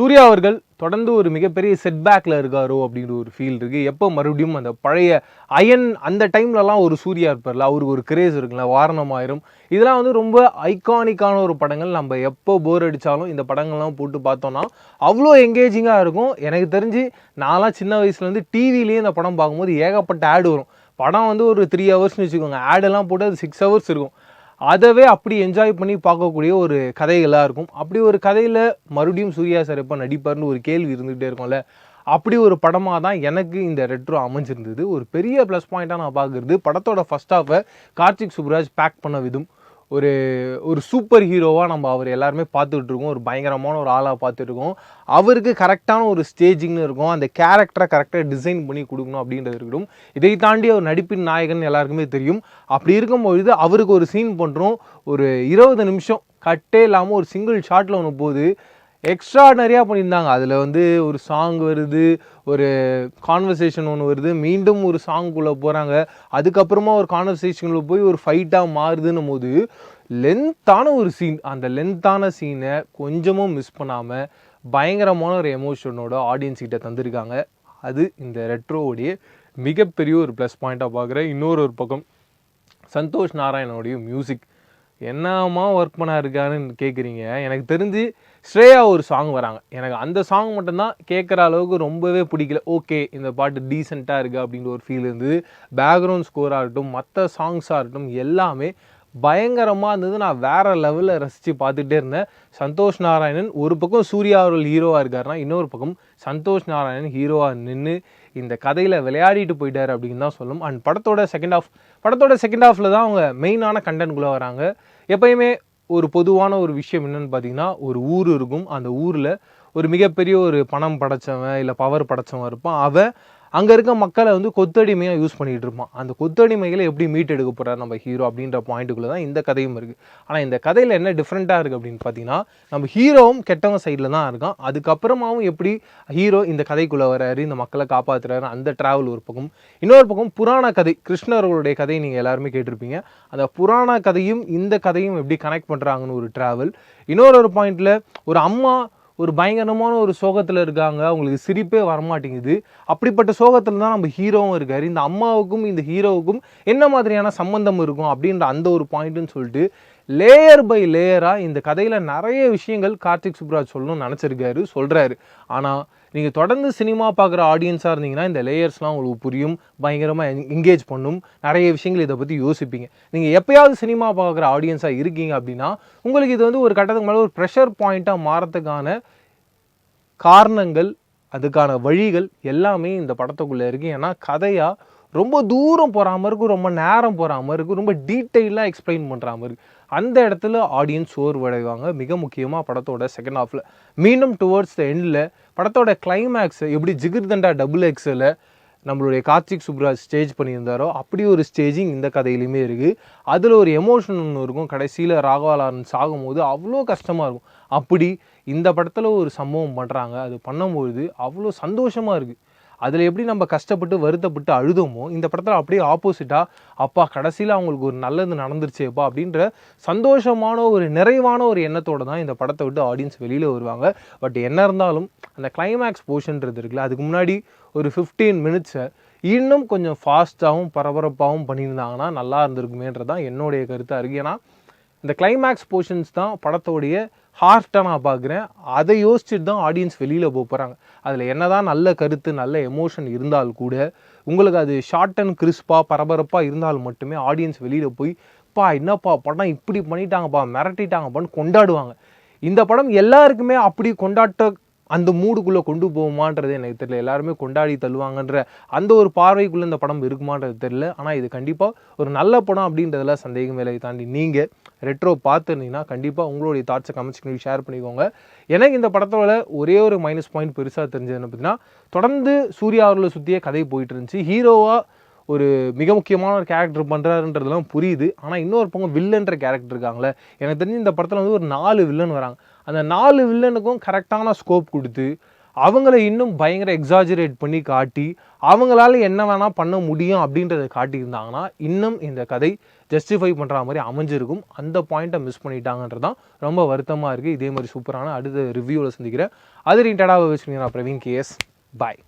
சூர்யா அவர்கள் தொடர்ந்து ஒரு மிகப்பெரிய செட்பேக்கில் இருக்காரோ அப்படிங்கிற ஒரு ஃபீல் இருக்குது எப்போ மறுபடியும் அந்த பழைய அயன் அந்த டைம்லலாம் ஒரு சூர்யா இருப்பார்ல அவருக்கு ஒரு கிரேஸ் இருக்குல்ல வாரணம் ஆயிரும் இதெல்லாம் வந்து ரொம்ப ஐகானிக்கான ஒரு படங்கள். நம்ம எப்போ போர் அடித்தாலும் இந்த படங்கள்லாம் போட்டு பார்த்தோன்னா அவ்வளோ எங்கேஜிங்காக இருக்கும். எனக்கு தெரிஞ்சு நான்லாம் சின்ன வயசுலேருந்து டிவிலேயே இந்த படம் பார்க்கும்போது ஏகப்பட்ட ஆடு வரும். படம் வந்து ஒரு த்ரீ ஹவர்ஸ்னு வச்சுக்கோங்க. ஆடெல்லாம் போட்டு அது சிக்ஸ் ஹவர்ஸ் இருக்கும். அதவே அப்படி என்ஜாய் பண்ணி பார்க்கக்கூடிய ஒரு கதைகளாக இருக்கும். அப்படி ஒரு கதையில் மறுபடியும் சூர்யா சார் எப்போ நடிப்பார்னு ஒரு கேள்வி இருந்துகிட்டே இருக்கும்ல அப்படி ஒரு படமாக தான் எனக்கு இந்த ரெட்ரோ அமைஞ்சிருந்தது. ஒரு பெரிய ப்ளஸ் பாயிண்ட்டாக நான் பார்க்குறது. படத்தோட ஃபஸ்ட் ஹாஃபை கார்த்திக் சுப்ராஜ் பேக் பண்ண விதம். ஒரு ஒரு சூப்பர் ஹீரோவாக நம்ம அவர் எல்லாருமே பார்த்துட்டு இருக்கோம் ஒரு பயங்கரமான ஒரு ஆளாக பார்த்துட்ருக்கோம் அவருக்கு கரெக்டான ஒரு ஸ்டேஜிங்னு இருக்கும். அந்த கேரக்டரை கரெக்டாக டிசைன் பண்ணி கொடுக்கணும் அப்படின்றது இருக்கட்டும். இதை தாண்டி அவர் நடிப்பின் நாயகன் எல்லாருக்குமே தெரியும். அப்படி இருக்கும்பொழுது அவருக்கு ஒரு சீன் பண்ணுறோம் ஒரு இருபது நிமிஷம். கட்டே இல்லாமல் ஒரு சிங்கிள் ஷாட்டில் ஒன்று போகுது. எக்ஸ்ட்ராடனரியாக பண்ணியிருந்தாங்க. அதில் வந்து ஒரு சாங் வருது ஒரு கான்வர்சேஷன் ஒன்று வருது. மீண்டும் ஒரு சாங்குள்ளே போகிறாங்க அதுக்கப்புறமா ஒரு கான்வர்சேஷனில் போய் ஒரு ஃபைட்டாக மாறுதுன்னும் போது லென்த்தான ஒரு சீன் அந்த லென்த்தான சீனை கொஞ்சமும் மிஸ் பண்ணாமல் பயங்கரமான ஒரு எமோஷனோட ஆடியன்ஸ்கிட்ட தந்திருக்காங்க. அது இந்த ரெட்ரோவுடைய மிகப்பெரிய ஒரு ப்ளஸ் பாயிண்ட்டாக பார்க்குறேன் இன்னொரு ஒரு பக்கம். சந்தோஷ் நாராயணனுடைய மியூசிக் என்னமா ஒர்க் பண்ணா இருக்காருன்னு கேட்குறீங்க எனக்கு தெரிஞ்சு ஸ்ரேயா ஒரு சாங் வராங்க. எனக்கு அந்த சாங் மட்டும்தான் கேட்குற அளவுக்கு ரொம்பவே பிடிக்கல. ஓகே இந்த பாட்டு டீசெண்டாக இருக்குது அப்படின்ற ஒரு ஃபீல் இருந்தது. பேக்ரவுண்ட் ஸ்கோராக இருக்கட்டும் மற்ற சாங்ஸாக இருக்கட்டும் எல்லாமே பயங்கரமாக இருந்தது. நான் வேறு லெவலில் ரசித்து பார்த்துட்டே இருந்தேன். சந்தோஷ் நாராயணன் ஒரு பக்கம் சூர்யா அவர்கள் ஹீரோவாக இருக்காருனா இன்னொரு பக்கம் சந்தோஷ் நாராயணன் ஹீரோவாக நின்று இந்த கதையில் விளையாடிட்டு போயிட்டார் அப்படின்னு தான் சொல்லும் அண்ட் படத்தோட செகண்ட் ஆஃப் படத்தோட செகண்ட் ஆஃபில் தான் அவங்க மெயினான கண்டென்ட்குள்ளே வராங்க. எப்பயுமே ஒரு பொதுவான ஒரு விஷயம் என்னென்னு பார்த்தீங்கன்னா ஒரு ஊர் இருக்கும். அந்த ஊரில் ஒரு மிகப்பெரிய ஒரு பணம் படைச்சவன் இல்லை பவர் படைச்சவன் இருப்பான். அவன் அங்கே இருக்க மக்களை வந்து கொத்தடிமையாக யூஸ் பண்ணிகிட்டு இருப்பான். அந்த கொத்தடிமைகளை எப்படி மீட் எடுக்க போகிறார் நம்ம ஹீரோ அப்படின்ற பாயிண்ட்டுக்குள்ளே தான் இந்த கதையும் இருக்குது ஆனால் இந்த கதையில் என்ன டிஃப்ரெண்ட்டாக இருக்குது அப்படின்னு பார்த்தீங்கன்னா நம்ம ஹீரோவும் கெட்டவன் சைடில் தான் இருக்கான். அதுக்கப்புறமாவும் எப்படி ஹீரோ இந்த கதைக்குள்ளே வராரு இந்த மக்களை காப்பாற்றுறாரு அந்த ட்ராவல் ஒரு பக்கம். இன்னொரு பக்கம் புராண கதை கிருஷ்ணர்களுடைய கதையை நீங்கள் எல்லாருமே கேட்டிருப்பீங்க. அந்த புராண கதையும் இந்த கதையும் எப்படி கனெக்ட் பண்ணுறாங்கன்னு ஒரு ட்ராவல் இன்னொரு ஒரு பாயிண்டில் ஒரு அம்மா ஒரு பயங்கரமான ஒரு சோகத்தில் இருக்காங்க. அவங்களுக்கு சிரிப்பே வரமாட்டேங்குது. அப்படிப்பட்ட சோகத்தில் தான் நம்ம ஹீரோவும் இருக்கார். இந்த அம்மாவுக்கும் இந்த ஹீரோவுக்கும் என்ன மாதிரியான சம்பந்தம் இருக்கும் அப்படின்ற அந்த ஒரு பாயிண்ட்டுன்னு சொல்லிட்டு லேயர் பை லேயராக இந்த கதையில் நிறைய விஷயங்கள் கார்த்திக் சுப்ராஜ் சொல்லணும்னு நினச்சிருக்காரு சொல்கிறாரு ஆனால் நீங்கள் தொடர்ந்து சினிமா பார்க்குற ஆடியன்ஸாக இருந்தீங்கன்னா இந்த லேயர்ஸ்லாம் உங்களுக்கு புரியும் பயங்கரமாக என்கேஜ் பண்ணும் நிறைய விஷயங்கள் இதை பற்றி யோசிப்பீங்க. நீங்கள் எப்போயாவது சினிமா பார்க்குற ஆடியன்ஸாக இருக்கீங்க அப்படின்னா உங்களுக்கு இது வந்து ஒரு கட்டத்துக்கு மேலே ஒரு ப்ரெஷர் பாயிண்ட்டாக மாறத்துக்கான காரணங்கள் அதுக்கான வழிகள் எல்லாமே இந்த படத்துக்குள்ளே இருக்குது ஏன்னா கதையாக ரொம்ப தூரம் போகிற மாதிரி இருக்கும் ரொம்ப நேரம் போகிற மாதிரி இருக்கும் ரொம்ப டீட்டெயிலாக எக்ஸ்பிளைன் பண்ணுற மாதிரி. இருக்குது அந்த இடத்துல ஆடியன்ஸ் சோர்வடைவாங்க. மிக முக்கியமாக படத்தோட செகண்ட் ஹாஃபில் மீண்டும் டுவர்ட்ஸ் த எண்டில் படத்தோட கிளைமேக்ஸ் எப்படி ஜிகிர்தண்டா டபுள் எக்ஸில் நம்மளுடைய கார்த்திக் சுப்ராஜ் ஸ்டேஜ் பண்ணியிருந்தாரோ அப்படி ஒரு ஸ்டேஜிங் இந்த கதையிலையுமே இருக்குது அதில் ஒரு எமோஷன் ஒன்று இருக்கும். கடைசியில் ராகவாலாரன் சாகும்போது அவ்வளோ கஷ்டமாக இருக்கும். அப்படி இந்த படத்தில் ஒரு சம்பவம் பண்ணுறாங்க அது பண்ணும்பொழுது அவ்வளோ சந்தோஷமாக இருக்குது அதில் எப்படி நம்ம கஷ்டப்பட்டு வருத்தப்பட்டு அழுதோமோ இந்த படத்தில் அப்படியே ஆப்போசிட்டாக அப்பா கடைசியில் அவங்களுக்கு ஒரு நல்லது நடந்துருச்சேப்பா அப்படின்ற சந்தோஷமான ஒரு நிறைவான ஒரு எண்ணத்தோடு தான் இந்த படத்தை விட்டு ஆடியன்ஸ் வெளியில் வருவாங்க. பட் என்ன இருந்தாலும் அந்த கிளைமேக்ஸ் போர்ஷன்றது இருக்குல்ல அதுக்கு முன்னாடி ஒரு ஃபிஃப்டீன் மினிட்ஸை இன்னும் கொஞ்சம் ஃபாஸ்ட்டாகவும் பரபரப்பாகவும் பண்ணியிருந்தாங்கன்னா நல்லா இருந்திருக்குமேன்றது தான் என்னுடைய கருத்தாக இருக்குது ஏன்னா இந்த கிளைமேக்ஸ் போர்ஷன்ஸ் தான் படத்தோடைய ஹார்ட்டாக நான் பார்க்குறேன். அதை யோசிச்சுட்டு தான் ஆடியன்ஸ் வெளியில் போக போகிறாங்க அதில் என்னதான் நல்ல கருத்து நல்ல எமோஷன் இருந்தால் கூட உங்களுக்கு அது ஷார்ட் அண்ட் கிறிஸ்பாக பரபரப்பாக இருந்தால் மட்டுமே ஆடியன்ஸ் வெளியில் போய் பா என்னப்பா படம் இப்படி பண்ணிட்டாங்கப்பா மிரட்டிட்டாங்கப்பான்னு கொண்டாடுவாங்க. இந்த படம் எல்லாருக்குமே அப்படி கொண்டாட்ட அந்த மூடுக்குள்ளே கொண்டு போகுமான்றது எனக்கு தெரியல. எல்லாருமே கொண்டாடி தள்ளுவாங்கன்ற அந்த ஒரு பார்வைக்குள்ளே இந்த படம் இருக்குமான்றது தெரியல. ஆனால் இது கண்டிப்பாக ஒரு நல்ல படம் அப்படின்றதுல சந்தேகம் வேலையை தாண்டி நீங்கள் ரெட்ரோ பார்த்துருந்தீங்கன்னா கண்டிப்பாக உங்களுடைய தாட்ஸை கமெண்ட்ஸ் பண்ணி ஷேர் பண்ணிக்கோங்க. எனக்கு இந்த படத்தோட ஒரே ஒரு மைனஸ் பாயிண்ட் பெருசாக தெரிஞ்சது என்ன பார்த்தீங்கன்னா தொடர்ந்து சூர்யா அவர்களை சுற்றியே கதை போயிட்டு இருந்துச்சு. ஹீரோவாக ஒரு மிக முக்கியமான ஒரு கேரக்டர் பண்ணுறாருன்றதுலாம் புரியுது. ஆனால் இன்னொரு பக்கம் வில்லன்ற கேரக்டர் இருக்காங்களே எனக்கு தெரிஞ்சு இந்த படத்தில் வந்து ஒரு நாலு வில்லன் வராங்க. அந்த நாலு வில்லனுக்கும் கரெக்டான ஸ்கோப் கொடுத்து அவங்கள இன்னும் பயங்கர எக்ஸாஜரேட் பண்ணி காட்டி அவங்களால என்ன வேணால் பண்ண முடியும் அப்படின்றத காட்டியிருந்தாங்கன்னா இன்னும் இந்த கதை ஜஸ்டிஃபை பண்ணுற மாதிரி அமைஞ்சிருக்கும். அந்த பாயிண்ட்டை மிஸ் பண்ணிட்டாங்கன்றது தான் ரொம்ப வருத்தமாக இருக்குது இதே மாதிரி சூப்பரான அடுத்த ரிவ்யூவில் சந்திக்கிறேன். அது ரிலேட்டடாக வச்சுருக்கீங்க நான் பிரவீன் கேஎஸ் பாய்